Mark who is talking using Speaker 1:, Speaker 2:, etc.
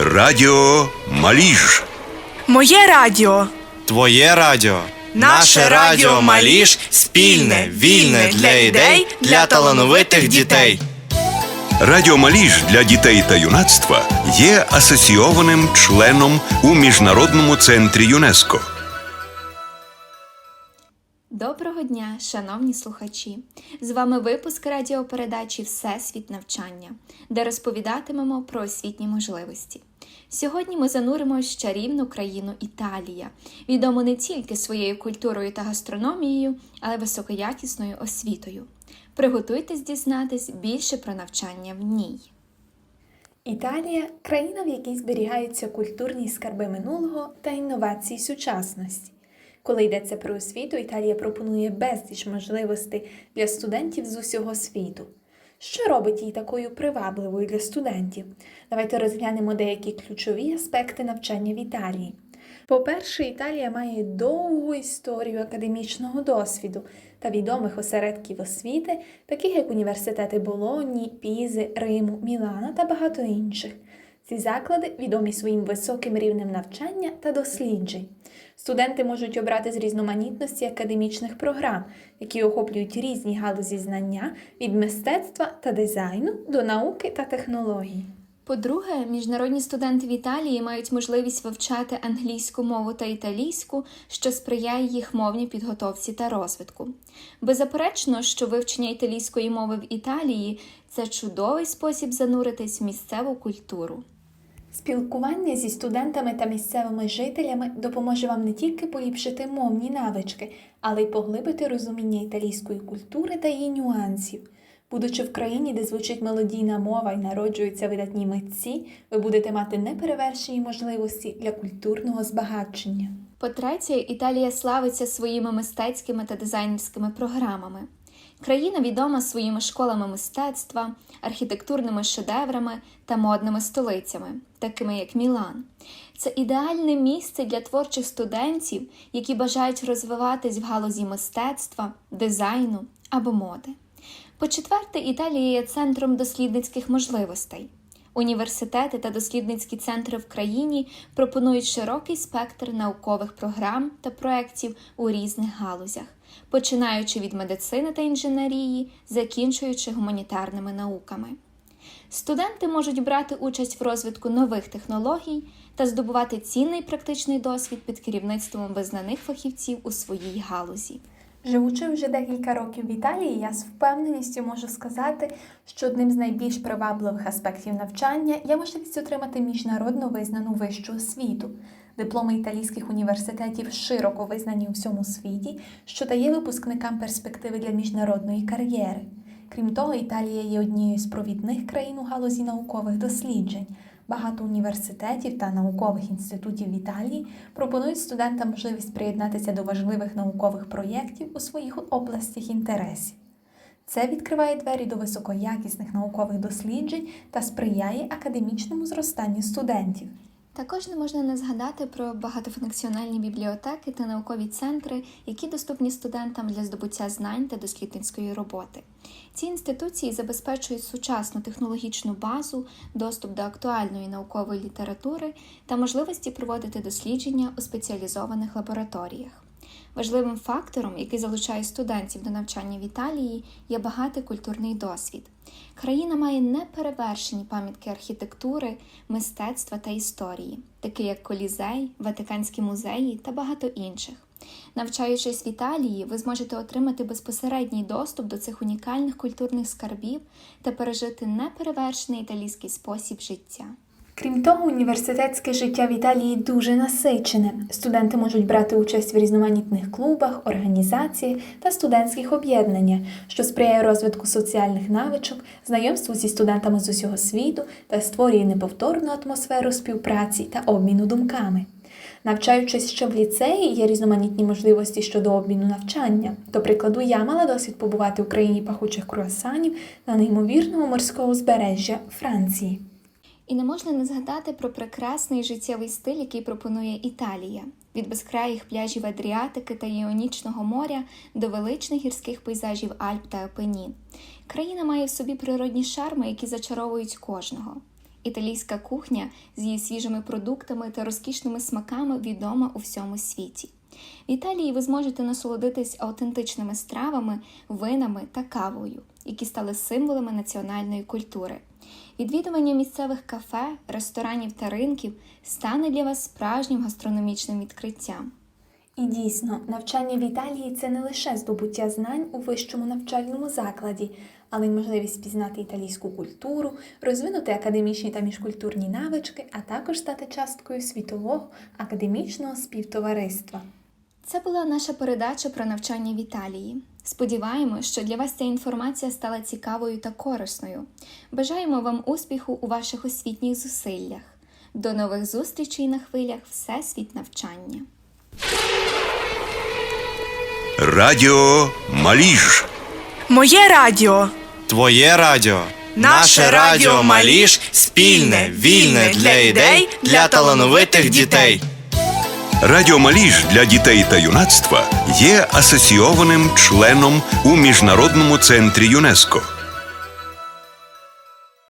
Speaker 1: Радіо Маліж.
Speaker 2: Моє радіо.
Speaker 3: Твоє радіо.
Speaker 2: Наше радіо Маліш спільне, вільне для ідей, для талановитих дітей.
Speaker 1: Радіо Маліж для дітей та юнацтва є асоційованим членом у Міжнародному центрі ЮНЕСКО.
Speaker 4: Доброго дня, шановні слухачі! З вами випуск радіопередачі Всесвіт навчання, де розповідатимемо про освітні можливості. Сьогодні ми зануримось в чарівну країну Італія, відому не тільки своєю культурою та гастрономією, але й високоякісною освітою. Приготуйтесь дізнатись більше про навчання в ній.
Speaker 5: Італія країна, в якій зберігаються культурні скарби минулого та інновації сучасності. Коли йдеться про освіту, Італія пропонує безліч можливостей для студентів з усього світу. Що робить її такою привабливою для студентів? Давайте розглянемо деякі ключові аспекти навчання в Італії. По-перше, Італія має довгу історію академічного досвіду та відомих осередків освіти, таких як університети Болонні, Пізи, Риму, Мілана та багато інших. Ці заклади відомі своїм високим рівнем навчання та досліджень. Студенти можуть обрати з різноманітності академічних програм, які охоплюють різні галузі знання від мистецтва та дизайну до науки та технологій.
Speaker 4: По-друге, міжнародні студенти в Італії мають можливість вивчати англійську мову та італійську, що сприяє їх мовній підготовці та розвитку. Беззаперечно, що вивчення італійської мови в Італії це чудовий спосіб зануритись в місцеву культуру.
Speaker 5: Спілкування зі студентами та місцевими жителями допоможе вам не тільки поліпшити мовні навички, але й поглибити розуміння італійської культури та її нюансів. Будучи в країні, де звучить мелодійна мова і народжуються видатні митці, ви будете мати неперевершені можливості для культурного збагачення.
Speaker 4: По-третє, Італія славиться своїми мистецькими та дизайнерськими програмами. Країна відома своїми школами мистецтва, архітектурними шедеврами та модними столицями, такими як Мілан. Це ідеальне місце для творчих студентів, які бажають розвиватись в галузі мистецтва, дизайну або моди. По-четверте, Італія є центром дослідницьких можливостей. Університети та дослідницькі центри в країні пропонують широкий спектр наукових програм та проєктів у різних галузях, починаючи від медицини та інженерії, закінчуючи гуманітарними науками. Студенти можуть брати участь в розвитку нових технологій та здобувати цінний практичний досвід під керівництвом визнаних фахівців у своїй галузі.
Speaker 5: Живучи вже декілька років в Італії, я з впевненістю можу сказати, що одним з найбільш привабливих аспектів навчання є можливість отримати міжнародно визнану вищу освіту. Дипломи італійських університетів широко визнані у всьому світі, що дає випускникам перспективи для міжнародної кар'єри. Крім того, Італія є однією з провідних країн у галузі наукових досліджень. Багато університетів та наукових інститутів в Італії пропонують студентам можливість приєднатися до важливих наукових проєктів у своїх областях інтересів. Це відкриває двері до високоякісних наукових досліджень та сприяє академічному зростанню студентів.
Speaker 4: Також не можна не згадати про багатофункціональні бібліотеки та наукові центри, які доступні студентам для здобуття знань та дослідницької роботи. Ці інституції забезпечують сучасну технологічну базу, доступ до актуальної наукової літератури та можливості проводити дослідження у спеціалізованих лабораторіях. Важливим фактором, який залучає студентів до навчання в Італії, є багатий культурний досвід. Країна має неперевершені пам'ятки архітектури, мистецтва та історії, такі як Колізей, Ватиканські музеї та багато інших. Навчаючись в Італії, ви зможете отримати безпосередній доступ до цих унікальних культурних скарбів та пережити неперевершений італійський спосіб життя.
Speaker 5: Крім того, університетське життя в Італії дуже насичене. Студенти можуть брати участь в різноманітних клубах, організаціях та студентських об'єднаннях, що сприяє розвитку соціальних навичок, знайомству зі студентами з усього світу та створює неповторну атмосферу співпраці та обміну думками. Навчаючись ще в ліцеї, є різноманітні можливості щодо обміну навчання. До прикладу, я мала досвід побувати в країні пахучих круасанів та неймовірного морського узбережжя Франції.
Speaker 4: І не можна не згадати про прекрасний життєвий стиль, який пропонує Італія. Від безкраїх пляжів Адріатики та Іонічного моря до величних гірських пейзажів Альп та Апенін. Країна має в собі природні шарми, які зачаровують кожного. Італійська кухня з її свіжими продуктами та розкішними смаками відома у всьому світі. В Італії ви зможете насолодитись аутентичними стравами, винами та кавою, які стали символами національної культури. Відвідування місцевих кафе, ресторанів та ринків стане для вас справжнім гастрономічним відкриттям.
Speaker 5: І дійсно, навчання в Італії це не лише здобуття знань у вищому навчальному закладі, але й можливість пізнати італійську культуру, розвинути академічні та міжкультурні навички, а також стати часткою світового академічного співтовариства.
Speaker 4: Це була наша передача про навчання в Італії. Сподіваємось, що для вас ця інформація стала цікавою та корисною. Бажаємо вам успіху у ваших освітніх зусиллях. До нових зустрічей на хвилях Всесвіт навчання.
Speaker 1: Радіо Маліж.
Speaker 2: Моє радіо. Твоє радіо. Наше радіо Маліш спільне, вільне для ідей, для талановитих дітей.
Speaker 1: Радіо Маліж для дітей та юнацтва є асоційованим членом у міжнародному центрі ЮНЕСКО.